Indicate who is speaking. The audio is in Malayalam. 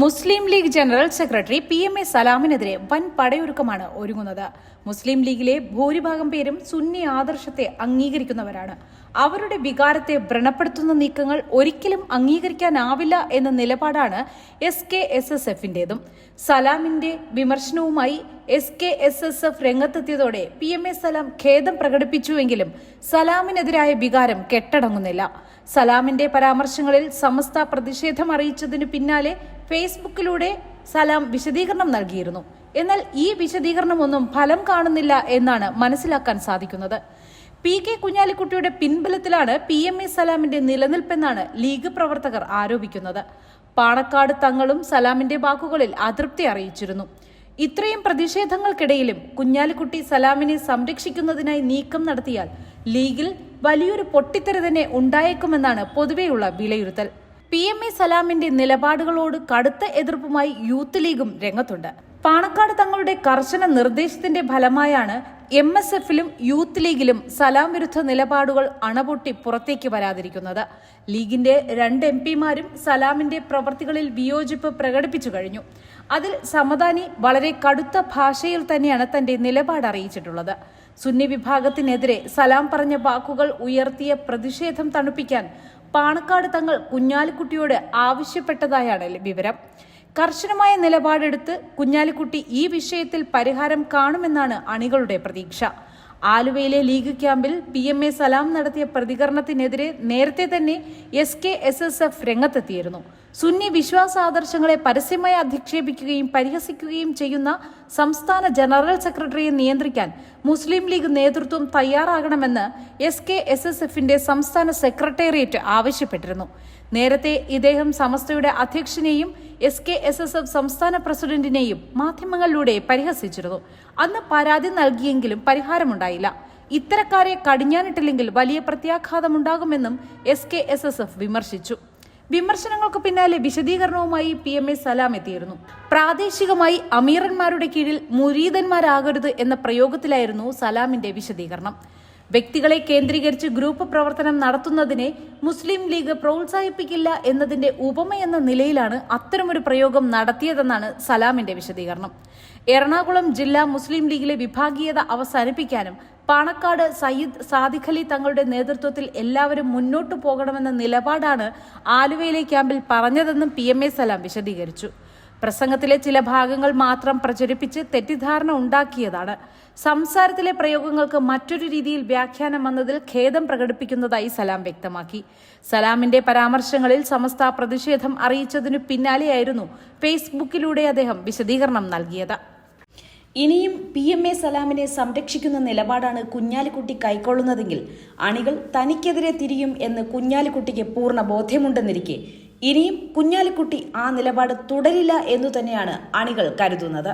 Speaker 1: Muslim League general secretary P M A സലാമിനെതിരെ വൻ പടയൊരുക്കമാണ് ഒരുങ്ങുന്നത്. മുസ്ലിം ലീഗിലെ ഭൂരിഭാഗം പേരും സുന്നി ആദർശത്തെ അംഗീകരിക്കുന്നവരാണ്. അവരുടെ വികാരത്തെ വ്രണപ്പെടുത്തുന്ന നീക്കങ്ങൾ ഒരിക്കലും അംഗീകരിക്കാനാവില്ല എന്ന നിലപാടാണ് എസ് കെ എസ് എസ് എഫിന്റേതും സലാമിന്റെ വിമർശനവുമായി S K S S F രംഗത്തെത്തിയതോടെ P M A Salam ഖേദം പ്രകടിപ്പിച്ചുവെങ്കിലും സലാമിനെതിരായ വികാരം കെട്ടടങ്ങുന്നില്ല. സലാമിന്റെ പരാമർശങ്ങളിൽ സമസ്ത പ്രതിഷേധം അറിയിച്ചതിനു പിന്നാലെ ഫേസ്ബുക്കിലൂടെ സലാം വിശദീകരണം നൽകിയിരുന്നു. എന്നാൽ ഈ വിശദീകരണമൊന്നും ഫലം കാണുന്നില്ല എന്നാണ് മനസ്സിലാക്കാൻ സാധിക്കുന്നത്. പി കെ കുഞ്ഞാലിക്കുട്ടിയുടെ പിൻബലത്തിലാണ് പി എം എ സലാമിന്റെ നിലനിൽപ്പെന്നാണ് ലീഗ് പ്രവർത്തകർ ആരോപിക്കുന്നത്. പാണക്കാട് തങ്ങളും സലാമിന്റെ വാക്കുകളിൽ അതൃപ്തി അറിയിച്ചിരുന്നു. ഇത്രയും പ്രതിഷേധങ്ങൾക്കിടയിലും കുഞ്ഞാലിക്കുട്ടി സലാമിനെ സംരക്ഷിക്കുന്നതിനായി നീക്കം നടത്തിയാൽ ലീഗിൽ വലിയൊരു പൊട്ടിത്തെറി തന്നെ ഉണ്ടായേക്കുമെന്നാണ് പൊതുവെയുള്ള വിലയിരുത്തൽ. പി എം എ സലാമിന്റെ നിലപാടുകളോട് കടുത്ത എതിർപ്പുമായി യൂത്ത് ലീഗും രംഗത്തുണ്ട്. പാണക്കാട് തങ്ങളുടെ കർശന നിർദ്ദേശത്തിന്റെ ഫലമായാണ് എം എസ് എഫിലും യൂത്ത് ലീഗിലും സലാം വിരുദ്ധ നിലപാടുകൾ അണപൊട്ടി പുറത്തേക്ക് വരാതിരിക്കുന്നത്. ലീഗിന്റെ രണ്ട് എം പിമാരും സലാമിന്റെ പ്രവർത്തികളിൽ വിയോജിപ്പ് പ്രകടിപ്പിച്ചു കഴിഞ്ഞു. അതിൽ സമദാനി വളരെ കടുത്ത ഭാഷയിൽ തന്നെയാണ് തന്റെ നിലപാട് അറിയിച്ചിട്ടുള്ളത്. സുന്നി വിഭാഗത്തിനെതിരെ സലാം പറഞ്ഞ വാക്കുകൾ ഉയർത്തിയ പ്രതിഷേധം തണുപ്പിക്കാൻ പാണക്കാട് തങ്ങൾ കുഞ്ഞാലിക്കുട്ടിയോട് ആവശ്യപ്പെട്ടതായാണ് വിവരം. കർശനമായ നിലപാടെടുത്ത് കുഞ്ഞാലിക്കുട്ടി ഈ വിഷയത്തിൽ പരിഹാരം കാണുമെന്നാണ് അണികളുടെ പ്രതീക്ഷ. ആലുവയിലെ ലീഗ് ക്യാമ്പിൽ പി എം എ സലാം നടത്തിയ പ്രതികരണത്തിനെതിരെ നേരത്തെ തന്നെ S K S S F രംഗത്തെത്തിയിരുന്നു. സുന്നി വിശ്വാസാദർശങ്ങളെ പരസ്യമായി അധിക്ഷേപിക്കുകയും പരിഹസിക്കുകയും ചെയ്യുന്ന സംസ്ഥാന ജനറൽ സെക്രട്ടറിയെ നിയന്ത്രിക്കാൻ മുസ്ലിം ലീഗ് നേതൃത്വം തയ്യാറാകണമെന്ന് എസ് കെ എസ് എസ് എഫിന്റെ സംസ്ഥാന സെക്രട്ടേറിയറ്റ് ആവശ്യപ്പെട്ടിരുന്നു. നേരത്തെ ഇദ്ദേഹം സമസ്തയുടെ അധ്യക്ഷനെയും S K S S F സംസ്ഥാന പ്രസിഡന്റിനെയും മാധ്യമങ്ങളിലൂടെ പരിഹസിച്ചിരുന്നു. അന്ന് പരാതി നൽകിയെങ്കിലും പരിഹാരമുണ്ടായില്ല. ഇത്തരക്കാരെ കടിഞ്ഞാനിട്ടില്ലെങ്കിൽ വലിയ പ്രത്യാഘാതമുണ്ടാകുമെന്നും S K S S F വിമർശിച്ചു. വിമർശനങ്ങൾക്ക് പിന്നാലെ വിശദീകരണവുമായി പി എം എ സലാം എത്തിയിരുന്നു. പ്രാദേശികമായി അമീറന്മാരുടെ കീഴിൽ മുരീതന്മാരാകരുത് എന്ന പ്രയോഗത്തിലായിരുന്നു സലാമിന്റെ വിശദീകരണം. വ്യക്തികളെ കേന്ദ്രീകരിച്ച് ഗ്രൂപ്പ് പ്രവർത്തനം നടത്തുന്നതിനെ മുസ്ലിം ലീഗ് പ്രോത്സാഹിപ്പിക്കില്ല എന്നതിന്റെ ഉപമയെന്ന നിലയിലാണ് അത്തരമൊരു പ്രയോഗം നടത്തിയതെന്നാണ് സലാമിന്റെ വിശദീകരണം. എറണാകുളം ജില്ലാ മുസ്ലിം ലീഗിലെ വിഭാഗീയത അവസാനിപ്പിക്കാനും പാണക്കാട് സയ്യിദ് സാദിഖലി തങ്ങളുടെ നേതൃത്വത്തിൽ എല്ലാവരും മുന്നോട്ടു പോകണമെന്ന നിലപാടാണ് ആലുവയിലെ ക്യാമ്പിൽ പറഞ്ഞതെന്നും പി എം എ സലാം വിശദീകരിച്ചു. പ്രസംഗത്തിലെ ചില ഭാഗങ്ങൾ മാത്രം പ്രചരിപ്പിച്ച് തെറ്റിദ്ധാരണ ഉണ്ടാക്കിയതാണ്. സംസാരത്തിലെ പ്രയോഗങ്ങൾക്ക് മറ്റൊരു രീതിയിൽ വ്യാഖ്യാനം വന്നതിൽ ഖേദം പ്രകടിപ്പിക്കുന്നതായി സലാം വ്യക്തമാക്കി. സലാമിന്റെ പരാമർശങ്ങളിൽ സമസ്ത പ്രതിഷേധം അറിയിച്ചതിനു പിന്നാലെയായിരുന്നു ഫേസ്ബുക്കിലൂടെ അദ്ദേഹം വിശദീകരണം നൽകിയത്. ഇനിയും പി എം എ സലാമിനെ സംരക്ഷിക്കുന്ന നിലപാടാണ് കുഞ്ഞാലിക്കുട്ടി കൈക്കൊള്ളുന്നതെങ്കിൽ അണികൾ തനിക്കെതിരെ തിരിയും എന്ന് കുഞ്ഞാലിക്കുട്ടിക്ക് പൂർണ ബോധ്യമുണ്ടെന്നിരിക്കെ ഇനിയും കുഞ്ഞാലിക്കുട്ടി ആ നിലപാട് തുടരില്ല എന്നു തന്നെയാണ് അണികൾ കരുതുന്നത്